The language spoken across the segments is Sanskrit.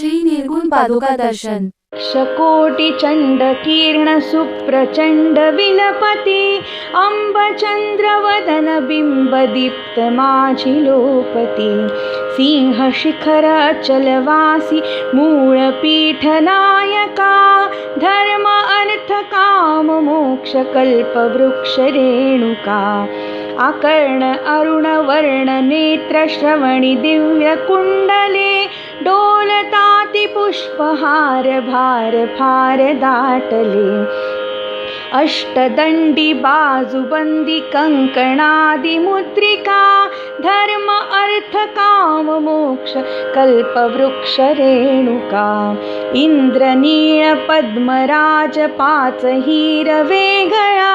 श्री निर्गुण पादुका दर्शन शकोटिचण्डकीर्णसुप्रचण्ड विलपति अम्बचन्द्रवदनबिम्बदीप्तमाझिलोपति सिंहशिखरचलवासि मूळपीठनायका धर्म अर्थकाममोक्षकल्पवृक्षरेणुका अकर्ण अरुणवर्णनेत्रश्रवणि दिव्यकुण्डले डोलतातिपुष्पहार भार फार दाटले अष्टदण्डि बाजुबन्दि कङ्कणादिमुद्रिका धर्म अर्थकाममोक्ष कल्पवृक्षरेणुका इन्द्रनीळपद्मराजपाचहीरवेगळा चन्द्रहार वेगळा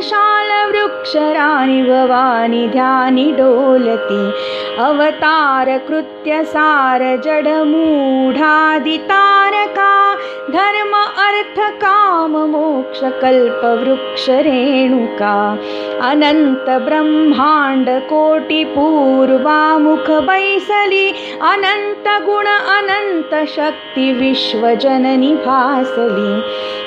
विशालशालवृक्षराणि भवानि ध्यानि डोलति अवतारकृत्य सारजडमूढादितारका धर्म अर्थकाममोक्षकल्पवृक्षरेणुका अनन्तब्रह्माण्डकोटिपूर्वामुखवैसलि अनन्तगुण अनन्तशक्तिविश्वजननि भासलि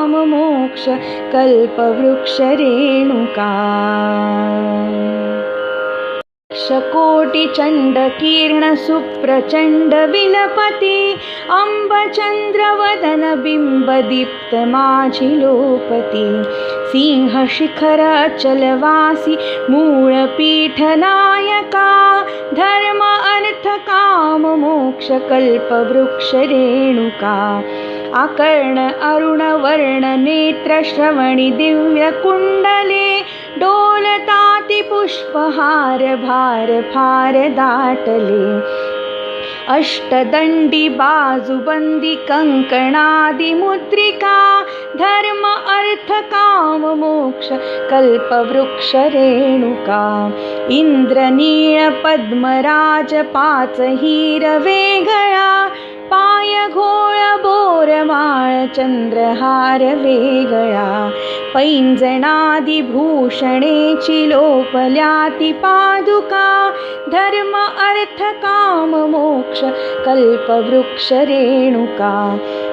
अर्थकाममोक्ष कल्पवृक्षरेणुका। शकोटिचण्डकीर्णसुप्रचण्ड विलपति अम्बचन्द्रवदनबिम्बदीप्तमाझिलोपति सिंहशिखरचलवासि मूळपीठनायका धर्म अर्थकाममोक्षकल्पवृक्षरेणुका अकर्ण अरुणवर्णनेत्रश्रवणि दिव्यकुण्डले डोलतातिपुष्पहार भार फार दाटले। अष्टदण्डि बाजुबन्दि कङ्कणादिमुद्रिका धर्म अर्थकाममोक्ष कल्पवृक्षरेणुका इन्द्रनीळपद्मराजपाचहीरवेगळा चन्द्रहार वेगळा. पैञ्जणादिभूषणे चिलोपल्याति पादुका. धर्म अर्थकाममोक्ष कल्पवृक्षरेणुका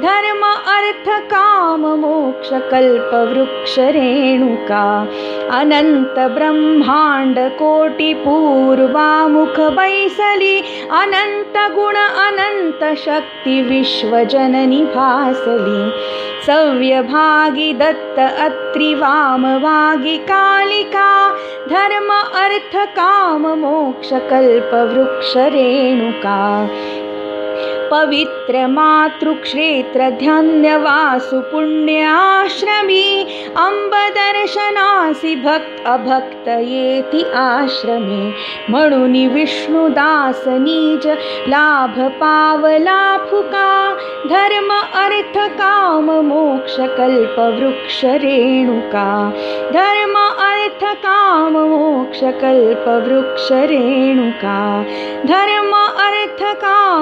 धर्म अर्थकाममोक्षकल्पवृक्षरेणुका अनन्तब्रह्माण्डकोटिपूर्वामुखवैसलि अनन्तगुण अनन्तशक्ति शक्ति विश्वजननि भासली। सव्यभागी दत्त अत्रि वामवागी कालिका धर्म अर्थ काम मोक्ष कल्प वृक्ष रेणुका पवित्र पुण्याश्रमी अंबदर्शनासि भक्त अभक्त येति आश्रमे म्हणून विष्णुदास नीज लाभ पावला फुका धर्म अर्थ काम मोक्ष कल्प वृक्ष रेणुका धर्म अर्थ काम मोक्ष कल्प वृक्ष रेणुका धर्म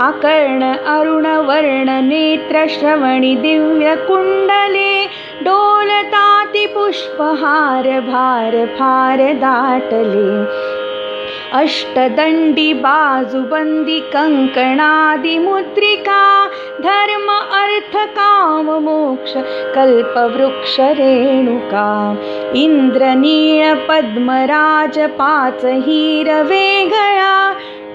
रेणुका आकर्ण अरुण वर्ण नेत्र श्रवणि दिव्य कुण्डले डोलताति पुष्पहार भार फार दाटले। अष्टदण्डि बाजुबन्दि कङ्कणादिमुद्रिका धर्म अर्थ काम मोक्ष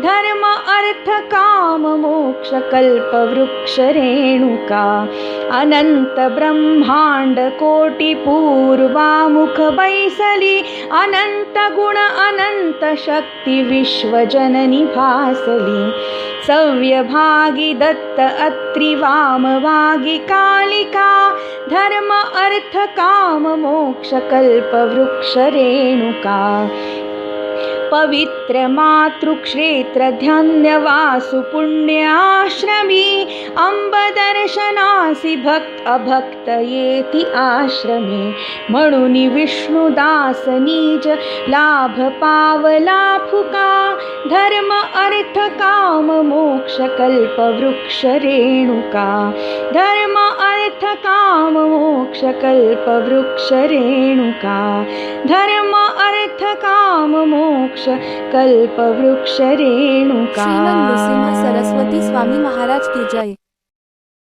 धर्म अर्थ काम मोक्ष कल्प वृक्ष रेणुका। अनन्त ब्रह्माण्ड कोटि पूर्वामुख बैसली। भासली। सव्यभागी दत्त अत्रि वामवागी कालिका। धर्म अर्थ काम मोक्ष कल्प वृक्ष रेणुका पवित्र मातृक्षेत्र ध्यान्यवासु पुण्याश्रमी अंबदर्शनासि भक्त अभक्त येति आश्रमे म्हणून विष्णुदास नीज लाभ पावला फुका धर्म अर्थ काम मोक्ष कल्प वृक्ष रेणुका धर्म अर्थ काम मोक्ष कल्प वृक्ष रेणुका धर्म मोक्ष कल्प वृक्ष रेणु का सरस्वती स्वामी महाराज की जय।